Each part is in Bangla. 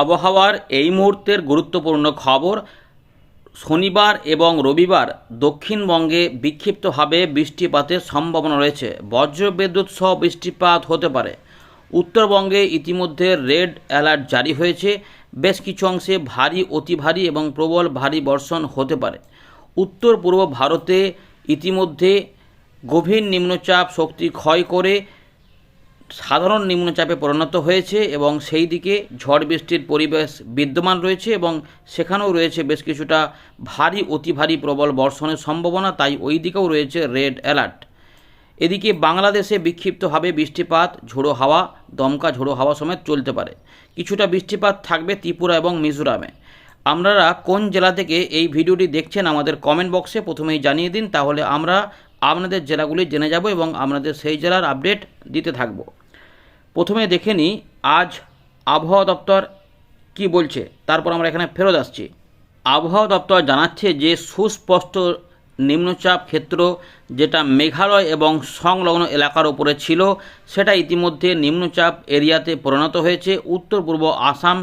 আবহাওয়ার এই মুহূর্তের গুরুত্বপূর্ণ খবর, শনিবার এবং রবিবার দক্ষিণবঙ্গে বিক্ষিপ্তভাবে বৃষ্টিপাতের সম্ভাবনা রয়েছে। বজ্রবিদ্যুৎ সহ বৃষ্টিপাত হতে পারে। উত্তরবঙ্গে ইতিমধ্যে রেড অ্যালার্ট জারি হয়েছে। বেশ কিছু অংশে ভারী, অতি ভারী এবং প্রবল ভারী বর্ষণ হতে পারে। উত্তর পূর্ব ভারতে ইতিমধ্যে গভীর নিম্নচাপ শক্তি ক্ষয় করে সাধারণ নিম্নচাপে পরিণত হয়েছে এবং সেই দিকে ঝড় বৃষ্টির পরিবেশ বিদ্যমান রয়েছে এবং সেখানেও রয়েছে বেশ কিছুটা ভারী, অতি ভারী প্রবল বর্ষণের সম্ভাবনা, তাই ওই দিকেও রয়েছে রেড অ্যালার্ট। এদিকে বাংলাদেশে বিক্ষিপ্তভাবে বৃষ্টিপাত, ঝোড়ো হাওয়া, দমকা ঝোড়ো হাওয়া সমেত চলতে পারে। কিছুটা বৃষ্টিপাত থাকবে ত্রিপুরা এবং মিজোরামে। আপনারা কোন জেলা থেকে এই ভিডিওটি দেখছেন আমাদের কমেন্ট বক্সে প্রথমেই জানিয়ে দিন, তাহলে আমরা আপনাদের জেলাগুলি জেনে যাব এবং আপনাদের সেই জেলার আপডেট দিতে থাকব। প্রথমে দেখে নিই আজ আবহাওয়া দপ্তর কি বলছে, তারপর আমরা এখানে ফেরত আসছি। আবহাওয়া দপ্তর জানাচ্ছে যে সুস্পষ্ট নিম্নচাপ ক্ষেত্র যেটা মেঘালয় এবং সংলগ্ন এলাকার উপরে ছিল, সেটা ইতিমধ্যে নিম্নচাপ এরিয়াতে পরিণত হয়েছে। উত্তর, পূর্ব আসাম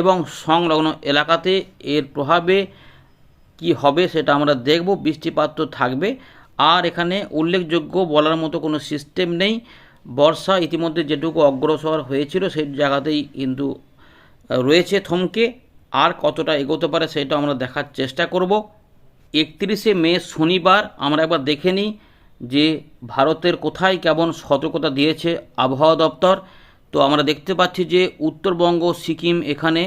এবং সংলগ্ন এলাকাতে এর প্রভাবে কি হবে সেটা আমরা দেখব, বৃষ্টিপাত তো থাকবে। আর এখানে উল্লেখযোগ্য বলার মতো কোনো সিস্টেম নেই। বর্ষা ইতিমধ্যে যেটুকু অগ্রসর হয়েছিল, সেই জায়গাতেই কিন্তু রয়েছে থমকে। আর কতটা এগোতে পারে সেটা আমরা দেখার চেষ্টা করব। একত্রিশে মে শনিবার আমরা একবার দেখে নিই যে ভারতের কোথায় কেমন সতর্কতা দিয়েছে আবহাওয়া দপ্তর। তো আমরা দেখতে পাচ্ছি যে উত্তরবঙ্গ, সিকিম এখানে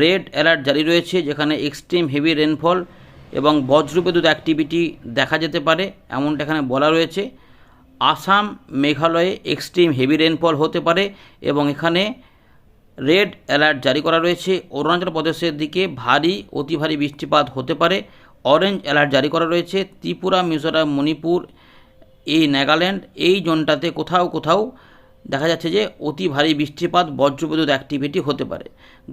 রেড অ্যালার্ট জারি রয়েছে, যেখানে এক্সট্রিম হেভি রেনফল এবং বজ্রবিদ্যুৎ অ্যাক্টিভিটি দেখা যেতে পারে, এমনটা এখানে বলা রয়েছে। আসাম মেঘালয়ে এক্সট্রিম হেভি রেনফল হতে পারে এবং এখানে রেড অ্যালার্ট জারি করা রয়েছে। অরুণাচল প্রদেশের দিকে ভারী, অতি ভারী বৃষ্টিপাত হতে পারে। অরেঞ্জ অ্যালার্ট জারি করা রয়েছে। ত্রিপুরা, মিজোরাম, মণিপুর, এই নাগাল্যান্ড, এই জোনটাতে কোথাও কোথাও দেখা যাচ্ছে যে অতি ভারী বৃষ্টিপাত, বজ্রবিদ্যুৎ অ্যাক্টিভিটি হতে পারে।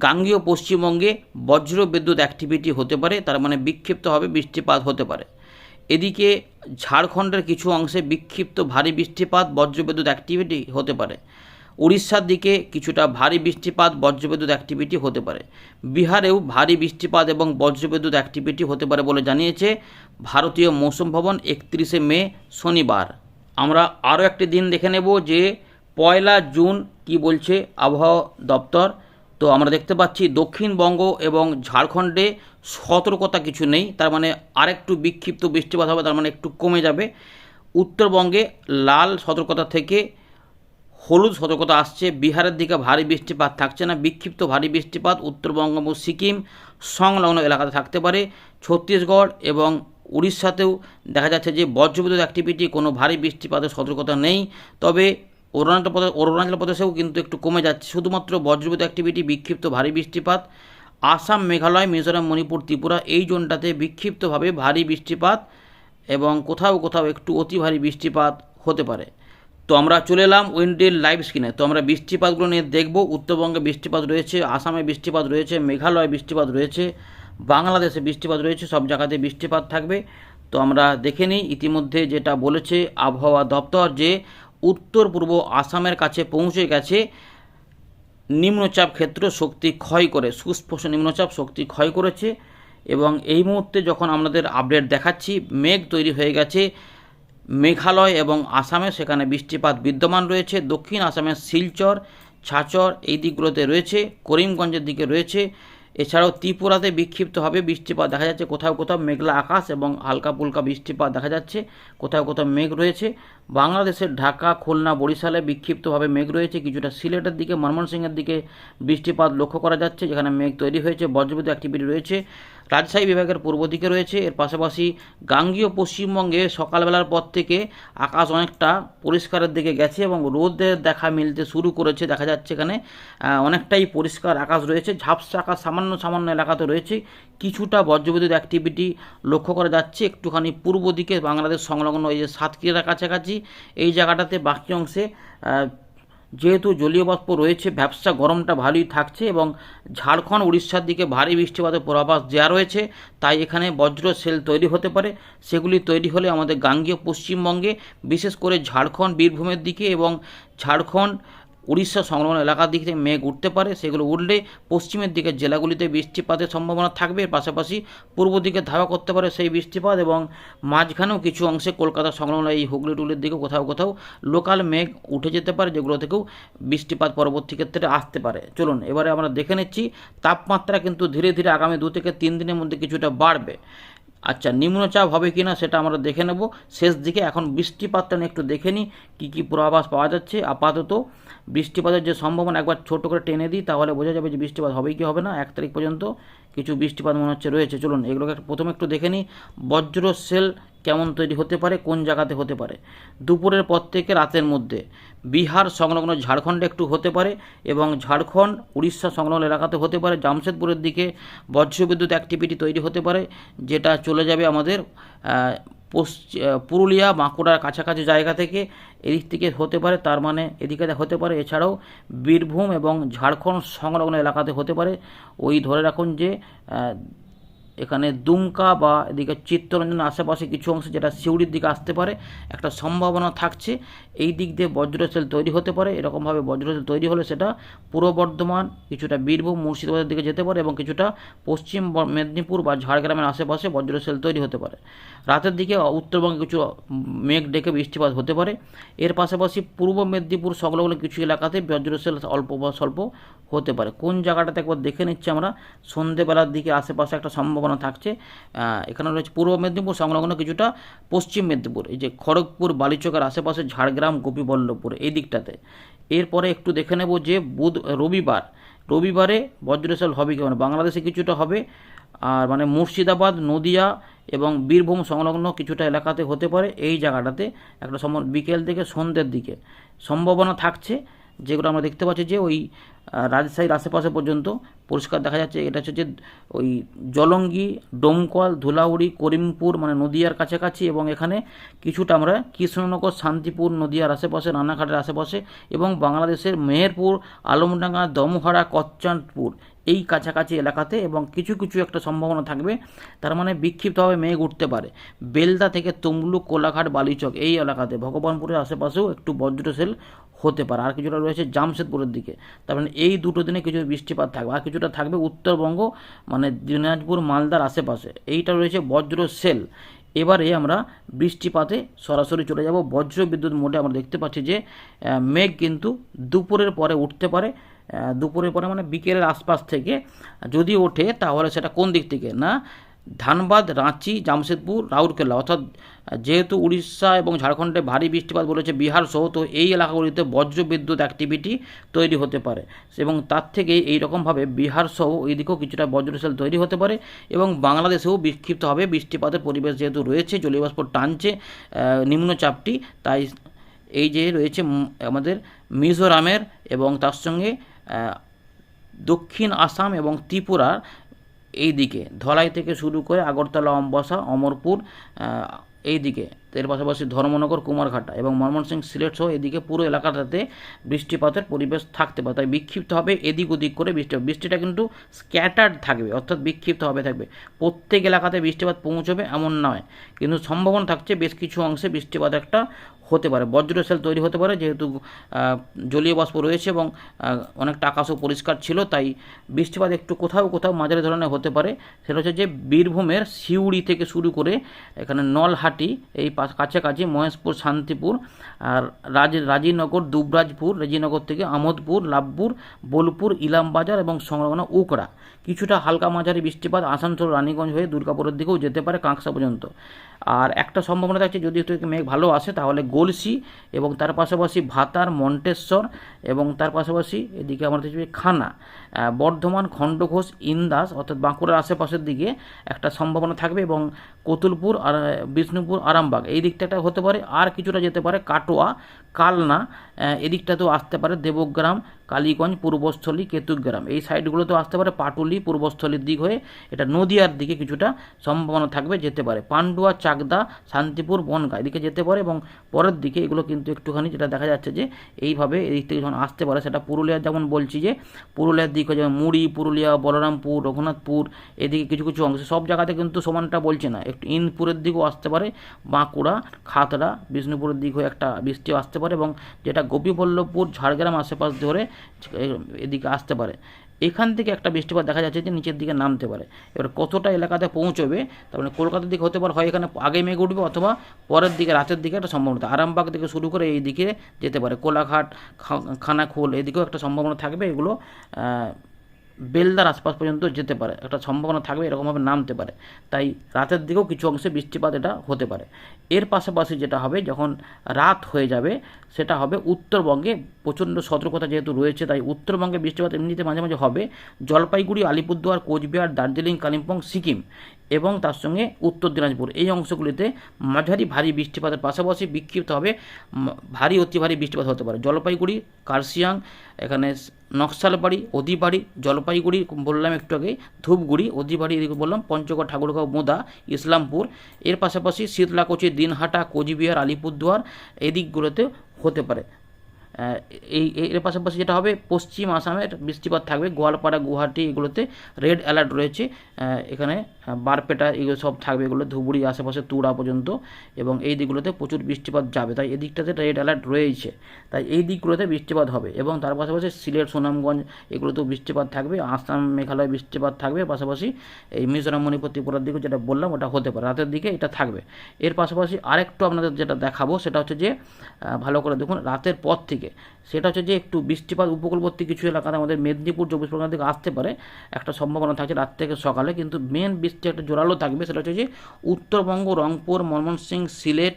গাঙ্গীয় পশ্চিমবঙ্গে বজ্র বিদ্যুৎ অ্যাক্টিভিটি হতে পারে, তার মানে বিক্ষিপ্তভাবে বৃষ্টিপাত হতে পারে। এদিকে ঝাড়খণ্ডের কিছু অংশে বিক্ষিপ্ত ভারী বৃষ্টিপাত, বজ্রবিদ্যুৎ অ্যাক্টিভিটি হতে পারে। উড়িষ্যার দিকে কিছুটা ভারী বৃষ্টিপাত, বজ্রবিদ্যুৎ অ্যাক্টিভিটি হতে পারে। বিহারেও ভারী বৃষ্টিপাত এবং বজ্রবিদ্যুৎ অ্যাক্টিভিটি হতে পারে বলে জানিয়েছে ভারতীয় মৌসুম ভবন একত্রিশে মে, শনিবার। আমরা আরও একটি দিন দেখে নেব যে পয়লা জুন কি বলছে আবহাওয়া দপ্তর। তো আমরা দেখতে পাচ্ছি দক্ষিণবঙ্গ এবং ঝাড়খণ্ডে সতর্কতা কিছু নেই, তার মানে আরেকটু বিক্ষিপ্ত বৃষ্টিপাত হবে, তার মানে একটু কমে যাবে। উত্তরবঙ্গে লাল সতর্কতা থেকে হলুদ সতর্কতা আসছে, বিহারের দিকে ভারী বৃষ্টিপাত থাকছে না, বিক্ষিপ্ত ভারী বৃষ্টিপাত, উত্তরবঙ্গ এবং সিকিম সংলগ্ন এলাকাতে থাকতে পারে। ছত্তিশগড় এবং উড়িষ্যাতেও দেখা যাচ্ছে যে বজ্রবিদ্যুৎ অ্যাক্টিভিটি কোনো ভারী বৃষ্টিপাতের সতর্কতা নেই। তবে অরুণাচল প্রদেশ অরুণাচল প্রদেশেও কিন্তু একটু কমে যাচ্ছে। শুধুমাত্র বজ্রবিদ্যুৎ অ্যাক্টিভিটি বিক্ষিপ্ত ভারী বৃষ্টিপাত, আসাম, মেঘালয়, মিজোরাম, মণিপুর, ত্রিপুরা এই জোনটাতে বিক্ষিপ্তভাবে ভারী বৃষ্টিপাত এবং কোথাও কোথাও একটু অতি ভারী বৃষ্টিপাত হতে পারে। তো আমরা চলে এলাম উইন্ডের লাইভ স্ক্রিনে। তো আমরা বৃষ্টিপাতগুলো নিয়ে দেখব। উত্তরবঙ্গে বৃষ্টিপাত রয়েছে, আসামে বৃষ্টিপাত রয়েছে, মেঘালয়ে বৃষ্টিপাত রয়েছে, বাংলাদেশে বৃষ্টিপাত রয়েছে, সব জায়গাতে বৃষ্টিপাত থাকবে। তো আমরা দেখে নিই ইতিমধ্যে যেটা বলেছে আবহাওয়া দপ্তর যে উত্তর পূর্ব আসামের কাছে পৌঁছে গেছে। নিম্নচাপ ক্ষেত্র শক্তি ক্ষয় করে, সুস্পষ্ট নিম্নচাপ শক্তি ক্ষয় করেছে এবং এই মুহূর্তে যখন আমাদের আপডেট দেখাচ্ছি, মেঘ তৈরি হয়ে গেছে মেঘালয় এবং আসামে, সেখানে বৃষ্টিপাত বিদ্যমান রয়েছে। দক্ষিণ আসামের শিলচর, ছাচর এই দিকগুলোতে রয়েছে, করিমগঞ্জের দিকে রয়েছে। এছাড়াও ত্রিপুরাতে বিক্ষিপ্তভাবে বৃষ্টিপাত। দেখা যাচ্ছে কোথাও কোথাও মেঘলা আকাশ এবং হালকা পুলকা বৃষ্টিপাত দেখা যাচ্ছে। কোথাও কোথাও মেঘ রয়েছে। বাংলাদেশের ঢাকা, খুলনা, বরিশালে বিক্ষিপ্তভাবে মেঘ রয়েছে। কিছুটা সিলেটের দিকে ময়মনসিংহের দিকে বৃষ্টিপাত লক্ষ্য করা যাচ্ছে, যেখানে মেঘ তৈরি হয়েছে। বজ্রবিদ্যুৎ অ্যাক্টিভিটি রয়েছে। রাজশাহী বিভাগের পূর্ব দিকে রয়েছে। এর পাশাপাশি গাঙ্গীয় পশ্চিমবঙ্গে সকালবেলার পর থেকে আকাশ অনেকটা পরিষ্কারের দিকে গেছে এবং রোদের দেখা মিলতে শুরু করেছে। দেখা যাচ্ছে এখানে অনেকটাই পরিষ্কার আকাশ রয়েছে। ঝাপসা আকাশ সামান্য সামান্য এলাকাতে রয়েছে। কিছুটা বজ্রবিদ্যুৎ অ্যাক্টিভিটি লক্ষ্য করা যাচ্ছে। একটুখানি পূর্ব দিকে বাংলাদেশ সংলগ্ন এই যে সাতক্ষীরার কাছাকাছি, এই জায়গাটাতে বাকি অংশে যেহেতু জলীয় বাষ্প রয়েছে, ব্যবসা গরমটা ভালোই থাকছে এবং ঝাড়খণ্ড, উড়িষ্যার দিকে ভারী বৃষ্টিপাতের পূর্বাভাস দেওয়া রয়েছে, তাই এখানে বজ্র সেল তৈরি হতে পারে। সেগুলি তৈরি হলে আমাদের গাঙ্গীয় পশ্চিমবঙ্গে, বিশেষ করে ঝাড়খণ্ড, বীরভূমের দিকে এবং ঝাড়খণ্ড উড়িষ্যা সংলগ্ন এলাকার দিক থেকে মেঘ উঠতে পারে। সেগুলো উঠলে পশ্চিমের দিকে জেলাগুলিতে বৃষ্টিপাতের সম্ভাবনা থাকবে। পাশাপাশি পূর্ব দিকে ধাওয়া করতে পারে সেই বৃষ্টিপাত এবং মাঝখানেও কিছু অংশে কলকাতা সংলগ্ন এই হুগলি টুগলির দিকে কোথাও কোথাও লোকাল মেঘ উঠে যেতে পারে, যেগুলো থেকেও বৃষ্টিপাত পরবর্তী ক্ষেত্রে আসতে পারে। চলুন, এবারে আমরা দেখে নিচ্ছি, তাপমাত্রা কিন্তু ধীরে ধীরে আগামী দু থেকে তিন দিনের মধ্যে কিছুটা বাড়বে। আচ্ছা নিম্নচাপ হবে কি না সেটা আমরা দেখে নেব। শেষ দিকে এখন বৃষ্টিপাতটা নিয়ে একটু দেখে নিই, কী কী পূর্বাভাস পাওয়া যাচ্ছে। আপাতত বৃষ্টিপাতের যে সম্ভাবনা একবার ছোট করে টেনে দিই, তাহলে বোঝা যাবে যে বৃষ্টিপাত হবে কি হবে না, এক তারিখ পর্যন্ত। কিছু বৃষ্টিপাত মনে হচ্ছে রয়েছে। চলুন, এগুলোকে প্রথমে একটু দেখে নিই। বজ্র সেল কেমন তৈরি হতে পারে? কোন জায়গাতে হতে পারে? দুপুরের পর থেকে রাতের মধ্যে। বিহার সংলগ্ন ঝাড়খণ্ডে একটু হতে পারে এবং ঝাড়খণ্ড, উড়িষ্যা সংলগ্ন এলাকাতে হতে পারে। জামশেদপুরের দিকে বজ্রবিদ্যুৎ অ্যাক্টিভিটি তৈরি হতে পারে, যেটা চলে যাবে আমাদের পুরুলিয়া, বাঁকুড়ার কাছাকাছি জায়গা থেকে এদিক থেকে হতে পারে, তার মানে এদিকে হতে পারে। এছাড়াও বীরভূম এবং ঝাড়খণ্ড সংলগ্ন এলাকাতে হতে পারে। ওই ধরে রাখুন যে এখানে দুমকা বা এদিকে চিত্তরঞ্জন আশেপাশে কিছু অংশ যেটা সিউড়ির দিকে আসতে পারে, একটা সম্ভাবনা থাকছে। এই দিক দিয়ে বজ্রসেল তৈরি হতে পারে, এরকমভাবে বজ্রসেল তৈরি হলে সেটা পূর্ব বর্ধমান, কিছুটা বীরভূম, মুর্শিদাবাদের দিকে যেতে পারে এবং কিছুটা পশ্চিম মেদিনীপুর বা ঝাড়গ্রামের আশেপাশে বজ্রসেল তৈরি হতে পারে। রাতের দিকে উত্তরবঙ্গে কিছু মেঘ ডেকে বৃষ্টিপাত হতে পারে। এর পাশাপাশি পূর্ব মেদিনীপুর সংলগ্ন কিছু এলাকাতে বজ্রসেল অল্প বা স্বল্প হতে পারে। কোন জায়গাটাতে একবার দেখে নিচ্ছি আমরা, সন্ধেবেলার দিকে আশেপাশে একটা সম্ভাবনা থাকছে এখানে রয়েছে পূর্ব মেদিনীপুর সংলগ্ন কিছুটা পশ্চিম মেদিনীপুর, এই যে খড়গপুর, বালিচকের আশেপাশে ঝাড়গ্রাম, গোপীবল্লভপুর, এই দিকটাতে। এরপরে একটু দেখে নেব যে বুধ, রবিবার, রবিবারে বজ্রসেল হবে কি মানে বাংলাদেশে কিছুটা হবে, আর মানে মুর্শিদাবাদ, নদিয়া এবং বীরভূম সংলগ্ন কিছুটা এলাকাতে হতে পারে, এই জায়গাটাতে একটা সম বিকেল থেকে সন্ধ্যের দিকে সম্ভাবনা থাকছে, যেগুলো আমরা দেখতে পাচ্ছি যে ওই রাজশাহীর আশেপাশে পর্যন্ত পরিষ্কার দেখা যাচ্ছে। এটা হচ্ছে যে ওই জলঙ্গি, ডোমকল, ধুলাউড়ি, করিমপুর মানে নদিয়ার কাছাকাছি এবং এখানে কিছুটা আমরা কৃষ্ণনগর, শান্তিপুর, নদিয়ার আশেপাশে, রানাঘাটের আশেপাশে এবং বাংলাদেশের মেহেরপুর, আলমডাঙ্গা, দমহরা কচ্চানপুর এই কাছাকাছি এলাকাতে এবং কিছু কিছু একটা সম্ভাবনা থাকবে। তার মানে বিক্ষিপ্তভাবে মেঘ উঠতে পারে। বেলদা থেকে তমলুক, কোলাঘাট, বালিচক এই এলাকাতে ভগবানপুরের আশেপাশেও একটু বজ্রসেল হতে পারে। আর কিছুটা রয়েছে জামশেদপুরের দিকে। তার মানে এই দুটো দিনে কিছু বৃষ্টিপাত থাকবে। আর কিছুটা থাকবে উত্তরবঙ্গ মানে দিনাজপুর, মালদার আশেপাশে। এইটা রয়েছে বজ্র সেল। এবারে আমরা বৃষ্টিপাতে সরাসরি চলে যাব। বজ্র বিদ্যুৎ মোডে আমরা দেখতে পাচ্ছি যে মেঘ কিন্তু দুপুরের পরে উঠতে পারে। দুপুরের পরে মানে বিকেলের আশপাশ থেকে যদি ওঠে, তাহলে সেটা কোন দিক থেকে? না ধানবাদ, রাঁচি, জামশেদপুর, রাউরকেলা। অর্থাৎ যেহেতু উড়িষ্যা এবং ঝাড়খণ্ডে ভারী বৃষ্টিপাত বলেছে, বিহার সহ তো এই এলাকাগুলিতে বজ্র বিদ্যুৎ অ্যাক্টিভিটি তৈরি হতে পারে। এবং তার থেকে এই রকমভাবে বিহার সহ এইদিকেও কিছুটা বজ্রসেল তৈরি হতে পারে এবং বাংলাদেশেও বিক্ষিপ্তভাবে বৃষ্টিপাতের পরিবেশ যেহেতু রয়েছে জলীয়বাষ্প টানছে নিম্নচাপটি, তাই এই যে রয়েছে আমাদের মিজোরামের এবং তার সঙ্গে দক্ষিণ আসাম এবং ত্রিপুরার এই দিকে ধলাই থেকে শুরু করে আগরতলা অম্বাসা অমরপুর এই দিকে এর পাশাপাশি ধর্মনগর, কুমারঘাটা এবং ময়মনসিংহ, সিলেট সহ এদিকে পুরো এলাকাটাতে বৃষ্টিপাতের পরিবেশ থাকতে পারে। তাই বিক্ষিপ্ত হবে এদিক ওদিক করে বৃষ্টি বৃষ্টিটা কিন্তু স্ক্যাটার্ড থাকবে, অর্থাৎ বিক্ষিপ্ত হবে, থাকবে। প্রত্যেক এলাকাতে বৃষ্টিপাত পৌঁছবে এমন নয়, কিন্তু সম্ভাবনা থাকছে বেশ কিছু অংশে বৃষ্টিপাত একটা হতে পারে। বজ্রসেল তৈরি হতে পারে, যেহেতু জলীয় বাষ্প রয়েছে এবং অনেকটা আকাশও পরিষ্কার ছিল, তাই বৃষ্টিপাত একটু কোথাও কোথাও মাঝারি ধরনের হতে পারে। সেটা হচ্ছে যে বীরভূমের সিউড়ি থেকে শুরু করে এখানে নলহাটি, এই কাছাকাছি মহেশপুর, শান্তিপুর আর রাজ রাজীনগর দুবরাজপুর রাজীনগর থেকে আমোদপুর, লাভপুর, বোলপুর, ইলামবাজার এবং সংলগ্ন উকড়া। কিছুটা হালকা মাঝারি বৃষ্টিপাত আসানসোল, রানীগঞ্জ হয়ে দুর্গাপুরের দিকেও যেতে পারে কাঁকসা পর্যন্ত। আর একটা সম্ভাবনা থাকছে, যদি একটু মেঘ ভালো আসে, তাহলে গলসি এবং তার পাশাপাশি ভাতার, মন্টেশ্বর এবং তার পাশাপাশি এদিকে আমরা দেখছি খানা। বর্ধমান, খণ্ডঘোষ, ইন্দাস অর্থাৎ বাঁকুড়ার আশেপাশের দিকে একটা সম্ভাবনা থাকবে এবং কতুলপুর আর, বিষ্ণুপুর, আরামবাগ। এই দিকটা হতে পারে, আর কিছুটা যেতে পারে কাটোয়া, কালনা এদিকটাতেও আসতে পারে দেবগ্রাম, কালীগঞ্জ, পূর্বস্থলী, কেতুগ্রাম। এই সাইডগুলোতেও আসতে পারে পাটুলি, পূর্বস্থলীর দিক হয়ে এটা নদিয়ার দিকে কিছুটা সম্ভাবনা থাকবে, যেতে পারে। পান্ডুয়া, চাকদা, শান্তিপুর, বনগা এদিকে যেতে পারে এবং পরের দিকে এগুলো কিন্তু একটুখানি যেটা দেখা যাচ্ছে যে এইভাবে এদিক থেকে যখন আসতে পারে সেটা পুরুলিয়ার যেমন বলছি যে, পুরুলিয়ার দিক হয়ে যেমন মুড়ি, পুরুলিয়া, বলরামপুর, রঘুনাথপুর এদিকে কিছু কিছু অংশ। সব জায়গাতে কিন্তু সমানটা বলছে না। একটু ইনপুরের দিকেও আসতে পারে বাঁকুড়া, খাতড়া, বিষ্ণুপুরের দিক হয়ে একটা বৃষ্টিও আসতে পারে এবং যেটা গোপীবল্লভপুর, ঝাড়গ্রাম আশেপাশ ধরে এদিকে আসতে পারে। এখান থেকে একটা বৃষ্টিপাত দেখা যাচ্ছে যে নিচের দিকে নামতে পারে। এবার কতটা এলাকাতে পৌঁছবে, তার মানে কলকাতার দিকে হতে পারে, হয় এখানে আগে মেঘ উঠবে অথবা পরের দিকে রাতের দিকে একটা সম্ভাবনা। আরামবাগ থেকে শুরু করে এই দিকে যেতে পারে। কোলাঘাট খানাখোল এদিকেও একটা সম্ভাবনা থাকবে। এগুলো বেলদার আশপাশ পর্যন্ত যেতে পারে। একটা সম্ভাবনা থাকবে এরকমভাবে নামতে পারে। তাই রাতের দিকেও কিছু অংশে বৃষ্টিপাত এটা হতে পারে। এর পাশাপাশি যেটা হবে, যখন রাত হয়ে যাবে, সেটা হবে উত্তরবঙ্গে প্রচণ্ড সতর্কতা যেহেতু রয়েছে, তাই উত্তরবঙ্গে বৃষ্টিপাত এমনিতে মাঝে মাঝে হবে। জলপাইগুড়ি, আলিপুরদুয়ার, কোচবিহার, দার্জিলিং, কালিম্পং, সিকিম এবং তার সঙ্গে উত্তর দিনাজপুর। এই অংশগুলিতে মাঝারি ভারী বৃষ্টিপাতের পাশাপাশি বিক্ষিপ্ত হবে ভারী, অতি ভারী বৃষ্টিপাত হতে পারে। জলপাইগুড়ি, কার্শিয়াং, এখানে নকশালবাড়ি, অধিবাড়ি, জলপাইগুড়ি, বললাম একটু আগে, ধূপগুড়ি, অধিবাড়ি এদিকে বললাম, পঞ্চগড়, ঠাকুরগাঁও, মোদা, ইসলামপুর। এর পাশাপাশি শীতলাকচি, দিনহাটা, কোচবিহার, আলিপুরদুয়ার, এদিকগুলোতে দিকগুলোতে হতে পারে। এই এর পাশাপাশি যেটা হবে, পশ্চিম আসামের বৃষ্টিপাত থাকবে। গোয়ালপাড়া, গুয়াহাটি এগুলোতে রেড অ্যালার্ট রয়েছে। এখানে বারপেটা এগুলো সব থাকবে এগুলো, ধুবুরি আশেপাশে তুড়া পর্যন্ত এবং এই দিকগুলোতে প্রচুর বৃষ্টিপাত যাবে। তাই এদিকটাতে রেড অ্যালার্ট রয়েছে। তাই এই দিকগুলোতে বৃষ্টিপাত হবে এবং তার পাশাপাশি সিলেট, সুনামগঞ্জ এগুলোতেও বৃষ্টিপাত থাকবে। আসাম, মেঘালয় বৃষ্টিপাত থাকবে। পাশাপাশি এই মিজোরাম, মণিপুর, ত্রিপুরার দিকে যেটা বললাম, ওটা হতে পারে। রাতের দিকে এটা থাকবে। এর পাশাপাশি আরেকটু আপনাদের যেটা দেখাবো, সেটা হচ্ছে যে ভালো করে দেখুন, রাতের পর থেকে সেটা হচ্ছে যে একটু বৃষ্টিপাত উপকূলবর্তী কিছু এলাকাতে আমাদের মেদিনীপুর, চব্বিশ পরগনা থেকে আসতে পারে, একটা সম্ভাবনা থাকছে রাত থেকে সকালে। কিন্তু মেন বৃষ্টি একটা জোরালো থাকবে, সেটা হচ্ছে যে উত্তরবঙ্গ, রংপুর, ময়মনসিংহ, সিলেট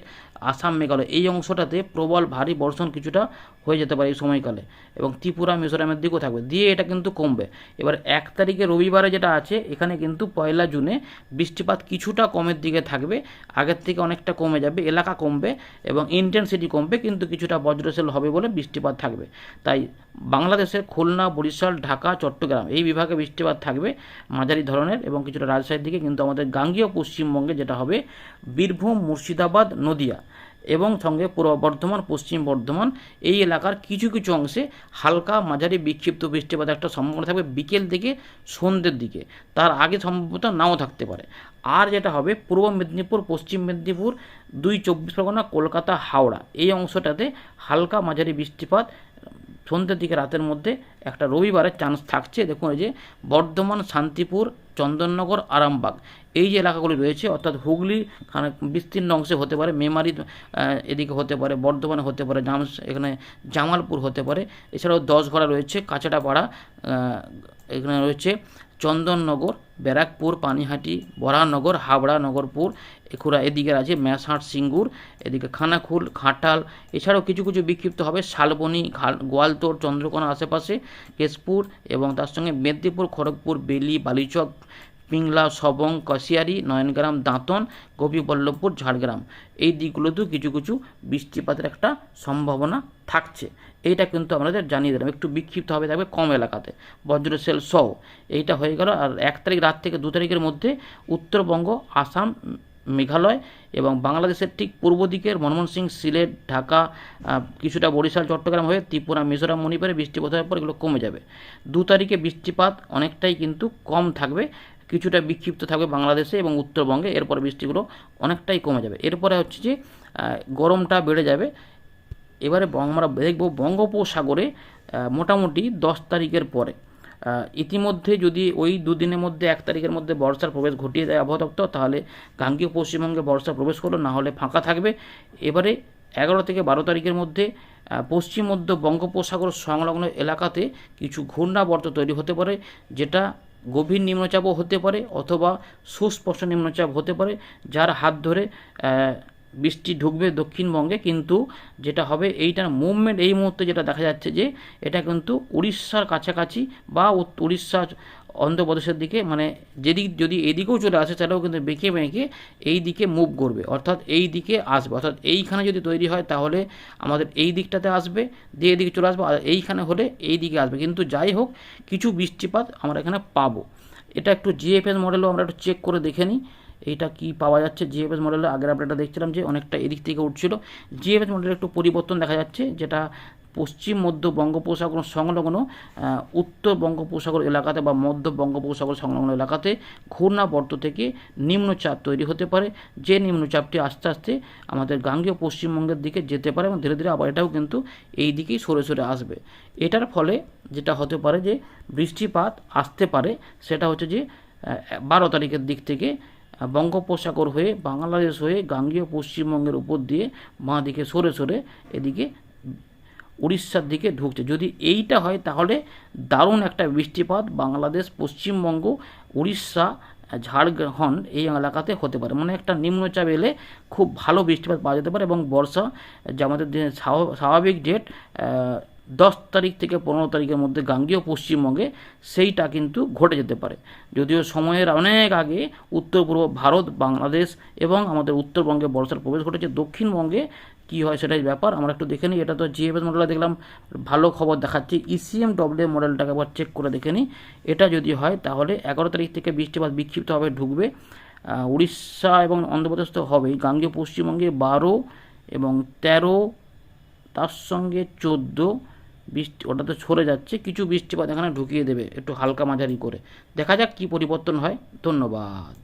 আসাম মেঘালয়, এই অংশটাতে প্রবল ভারী বর্ষণ কিছুটা হয়ে যেতে পারে এই সময়কালে এবং ত্রিপুরা, মিজোরামের দিকেও থাকবে। দিয়ে এটা কিন্তু কমবে। এবার এক তারিখে রবিবারে যেটা আছে, এখানে কিন্তু পয়লা জুনে বৃষ্টিপাত কিছুটা কমের দিকে থাকবে। আগের থেকে অনেকটা কমে যাবে, এলাকা কমবে এবং ইন্টেন্সিটি কমবে, কিন্তু কিছুটা বজ্রশেল হবে বলে বৃষ্টিপাত থাকবে। তাই বাংলাদেশের খুলনা, বরিশাল, ঢাকা, চট্টগ্রাম এই বিভাগে বৃষ্টিপাত থাকবে মাঝারি ধরনের এবং কিছুটা রাজশাহীর দিকে, কিন্তু আমাদের গাঙ্গীয় পশ্চিমবঙ্গে যেটা হবে বীরভূম, মুর্শিদাবাদ, নদিয়া। এবং সঙ্গে পূর্ব বর্ধমান, পশ্চিম বর্ধমান এই এলাকার কিছু কিছু অংশে হালকা মাঝারি বিক্ষিপ্ত বৃষ্টিপাত একটা সম্ভাবনা থাকবে বিকেল থেকে সন্ধ্যের দিকে। তার আগে সম্ভবত নাও থাকতে পারে। আর যেটা হবে, পূর্ব মেদিনীপুর, পশ্চিম মেদিনীপুর, দুই চব্বিশ পরগনা, কলকাতা, হাওড়া এই অংশটাতে হালকা মাঝারি বৃষ্টিপাত সন্ধ্যের দিকে, রাতের মধ্যে একটা রবিবারের চান্স থাকছে। দেখুন, এই যে বর্ধমান, শান্তিপুর, চন্দননগর, আরামবাগ, এই যে এলাকাগুলি রয়েছে, অর্থাৎ হুগলি, খানে বিস্তীর্ণ অংশে হতে পারে, মেমারি এদিকে হতে পারে, বর্ধমানে হতে পারে, জামস এখানে জামালপুর হতে পারে। এছাড়াও দশঘড়া রয়েছে কাছাটাপাড়া পাড়া এখানে রয়েছে চন্দননগর, ব্যারাকপুর, পানিহাটি, বরানগর, হাবড়া, নগরপুর এখুরা এদিকে আছে মেসাট, সিঙ্গুর, এদিকে খানাখুল, ঘাটাল, এছাড়াও কিছু কিছু বিক্ষিপ্ত হবে শালবনি গোয়ালতোড় চন্দ্রকোনা আশেপাশে, কেশপুর এবং তার সঙ্গে মেদিনীপুর, খড়গপুর, বেলি, বালিচক, পিংলা, সবং, কশিয়ারি, নয়নগ্রাম, দাঁতন, গোপীবল্লভপুর, ঝাড়গ্রাম। এই দিকগুলোতেও কিছু কিছু বৃষ্টিপাতের একটা সম্ভাবনা থাকছে। এইটা কিন্তু আমাদের জানিয়ে দিলাম। একটু বিক্ষিপ্ত হবে, থাকবে কম এলাকাতে। বজ্রশেল সহ, এইটা হয়ে গেল। আর এক তারিখ রাত থেকে দু তারিখের মধ্যে উত্তরবঙ্গ, আসাম, মেঘালয় এবং বাংলাদেশের ঠিক পূর্ব দিকের ময়মনসিংহ সিলেট, ঢাকা কিছুটা বরিশাল, চট্টগ্রাম হয়ে ত্রিপুরা, মিজোরাম, মণিপুরে বৃষ্টিপাত হওয়ার পর এগুলো কমে যাবে। দু তারিখে বৃষ্টিপাত অনেকটাই কিন্তু কম থাকবে। কিছুটা বিক্ষিপ্ত থাকবে বাংলাদেশে এবং উত্তরবঙ্গে। এরপরে বৃষ্টিগুলো অনেকটাই কমে যাবে। এরপরে হচ্ছে যে গরমটা বেড়ে যাবে। এবারে আমরা দেখব বঙ্গোপসাগরে মোটামুটি দশ তারিখের পরে। ইতিমধ্যে যদি ওই দুদিনের মধ্যে এক তারিখের মধ্যে বর্ষার প্রবেশ ঘটিয়ে দেয় আবহাওয়া দপ্তর, তাহলে গাঙ্গীয় পশ্চিমবঙ্গে বর্ষা প্রবেশ করল, না হলে ফাঁকা থাকবে। এবারে এগারো থেকে বারো তারিখের মধ্যে পশ্চিম মধ্য বঙ্গোপসাগর সংলগ্ন এলাকাতে কিছু ঘূর্ণাবর্ত তৈরি হতে পারে, যেটা গভীর নিম্নচাপও হতে পারে অথবা সুস্পষ্ট নিম্নচাপ হতে পারে, যার হাত ধরে বৃষ্টি ঢুকবে দক্ষিণবঙ্গে, কিন্তু যেটা হবে এইটার মুভমেন্ট এই মুহূর্তে যেটা দেখা যাচ্ছে যে এটা কিন্তু উড়িষ্যার কাছাকাছি বা উড়িষ্যা অন্ধ্রপ্রদেশের দিকে মানে যেদিক, যদি এদিকেও চলে আসে তাহলেও কিন্তু বেঁকে বেঁকে এই দিকে মুভ করবে, অর্থাৎ এই দিকে আসবে, অর্থাৎ এইখানে যদি তৈরি হয় তাহলে আমাদের এই দিকটাতে আসবে, দিয়ে এদিকে চলে আসবে, আর এইখানে হলে এই দিকে আসবে, কিন্তু যাই হোক কিছু বৃষ্টিপাত আমরা এখানে পাবো। এটা একটু জিএফএস মডেলও আমরা একটু চেক করে দেখে নিই। এইটা কি পাওয়া যাচ্ছে? জিএফএস মডেলে আগের আপডেটটা দেখছিলাম যে অনেকটা এদিক থেকে উঠছিল। জিএফএস মডেলের একটু পরিবর্তন দেখা যাচ্ছে, যেটা পশ্চিম, মধ্য বঙ্গোপসাগর সংলগ্ন উত্তর বঙ্গোপসাগর এলাকাতে বা মধ্য বঙ্গোপসাগর সংলগ্ন এলাকাতে ঘূর্ণাবর্ত থেকে নিম্নচাপ তৈরি হতে পারে। যে নিম্নচাপটি আস্তে আস্তে আমাদের গাঙ্গেয় পশ্চিমবঙ্গের দিকে যেতে পারে এবং ধীরে ধীরে আবার এটাও কিন্তু এই দিকেই সরে সরে আসবে। এটার ফলে যেটা হতে পারে যে বৃষ্টিপাত আসতে পারে, সেটা হচ্ছে যে বারো তারিখের দিক থেকে বঙ্গোপসাগর হয়ে, বাংলাদেশ হয়ে, গাঙ্গেয় পশ্চিমবঙ্গের উপর দিয়ে বাঁ দিকে সরে সরে এদিকে উড়িষ্যার দিকে ঢুকছে। যদি এইটা হয় তাহলে দারুণ একটা বৃষ্টিপাত বাংলাদেশ, পশ্চিমবঙ্গ, উড়িষ্যা ঝাড়খণ্ড এই এলাকাতে হতে পারে। মানে একটা নিম্নচাপ এলে খুব ভালো বৃষ্টিপাত পাওয়া যেতে পারে এবং বর্ষা যে আমাদের স্বাভাবিক ডেট দশ তারিখ থেকে পনেরো তারিখের মধ্যে গাঙ্গেয় পশ্চিমবঙ্গে সেইটা কিন্তু ঘটে যেতে পারে। যদিও সময়ের অনেক আগে উত্তর পূর্ব ভারত, বাংলাদেশ এবং আমাদের উত্তরবঙ্গে বর্ষার প্রবেশ ঘটেছে। দক্ষিণবঙ্গে কী হয় সেটাই ব্যাপার, আমরা একটু দেখে নিই। এটা তো জিএফএস মডেলে দেখলাম, ভালো খবর দেখাচ্ছে। E ইসিএম ডব্লিউ মডেলটাকে একবার চেক করে দেখে নিই। এটা যদি হয়, তাহলে এগারো তারিখ থেকে বৃষ্টিপাত বিক্ষিপ্তভাবে ঢুকবে। উড়িষ্যা এবং অন্ধ্রপ্রদেশ তো হবেই। গাঙ্গেয় পশ্চিমবঙ্গে বারো এবং তেরো, তার সঙ্গে চোদ্দ বৃষ্টি ওটা তো সরে যাচ্ছে, কিছু বৃষ্টিপাত এখানে ঢুকিয়ে দেবে, একটু হালকা মাঝারি করে। দেখা যাক কি পরিবর্তন হয়। ধন্যবাদ।